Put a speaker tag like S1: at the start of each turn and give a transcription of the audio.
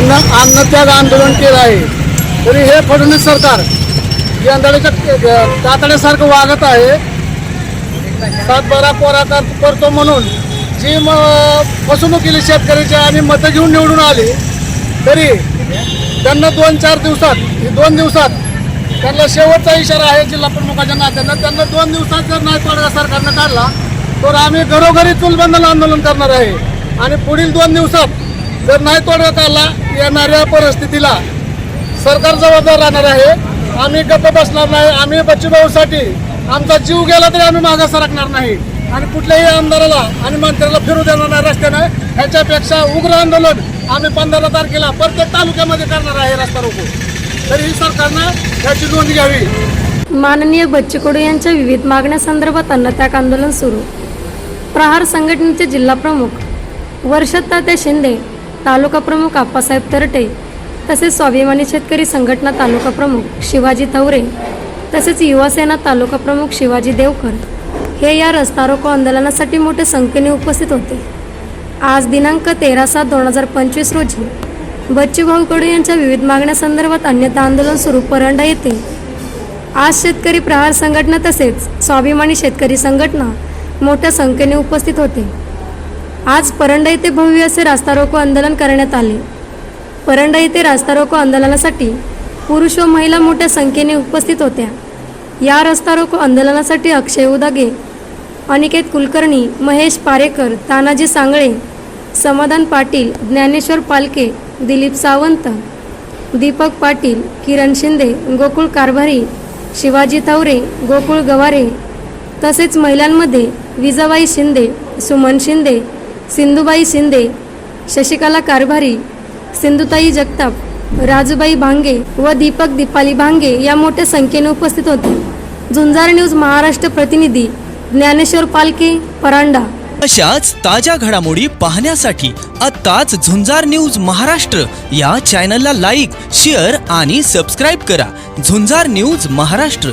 S1: अन्नत्याग आंदोलन केलं आहे. तरी हे फडणवीस सरकार यंदाच्या तातड्यासारखं वागत आहे. सातबारा कोरा पोराकार करतो म्हणून जी म फसवणूक केली शेतकऱ्याची आणि मतं घेऊन निवडून आली तरी त्यांना दोन चार दिवसात दोन दिवसात त्यांना शेवटचा इशारा आहे जिल्हा प्रमुखाच्या नात्यानं त्यांना दोन दिवसात जर नाही तोडगा सरकारनं काढला तर आम्ही घरोघरी चुलबंधन आंदोलन करणार आहे. आणि पुढील दोन दिवसात जर नाही तोडण्यात आला येणाऱ्या परिस्थितीला सरकार जबाबदार राहणार आहे. आम्ही गप्प बसणार नाही. आम्ही बच्चूभाऊसाठी आमचा जीव गेला तरी आम्ही मागे सरकणार नाही. आणि कुठल्याही आमदाराला आणि मंत्र्याला फिरू देणार नाही रस्त्यानं. ह्याच्यापेक्षा उग्र आंदोलन आम्ही पंधरा तारखेला प्रत्येक तालुक्यामध्ये करणार आहे रस्ता रोको. तरी ही सरकारनं ह्याची नोंद घ्यावी.
S2: माननीय बच्चू कडू यांच्या विविध मागण्यासंदर्भात अन्नत्याग आंदोलन सुरू. प्रहार संघटनेचे जिल्हा प्रमुख वर्षद शिंदे तालुका प्रमुख आप्पासाहेब तरटे तसेच स्वाभिमानी शेतकरी संघटना तालुका प्रमुख शिवाजी थवरे तसेच युवासेना तालुका प्रमुख शिवाजी देवकर हे या रस्ता रोको आंदोलनासाठी मोठ्या संख्येने उपस्थित होते. आज दिनांक तेरा सात दोन हजार पंचवीस रोजी बच्चूभाऊ कडू यांच्या विविध मागण्यासंदर्भात अन्यथा आंदोलन सुरू परंडा येते आज शेतकरी प्रहार संघटना तसेच स्वाभिमानी शेतकरी संघटना मोठ्या संख्येने उपस्थित होते. आज परंडा येथे भव्य असे रास्ता रोको आंदोलन करण्यात आले. परंडा येथे रास्ता रोको आंदोलनासाठी पुरुष व महिला मोठ्या संख्येने उपस्थित होत्या. या रस्ता रोको आंदोलनासाठी अक्षय उदागे अनिकेत कुलकर्णी महेश पारेकर तानाजी सांगळे समाधान पाटील ज्ञानेश्वर पालके दिलीप सावंत दीपक पाटील किरण शिंदे गोकुळ कारभारी शिवाजी तावरे गोकुळ गवारे तसेच महिलांमध्ये विजाबाई शिंदे सुमन शिंदे सिंधुबाई शिंदे शशिकला कारभारी सिंधुताई जगताप राजूबाई भांगे व दीपक दीपाली भांगे या मोठ्या संख्येने उपस्थित होते. झुंजार न्यूज महाराष्ट्र प्रतिनिधी ज्ञानेश्वर पालके परांडा.
S3: अशाच ताज्या घडामोडी पाहण्यासाठी आत्ताच झुंजार न्यूज महाराष्ट्र या चॅनलला लाईक शेअर आणि सबस्क्राईब करा. झुंजार न्यूज महाराष्ट्र.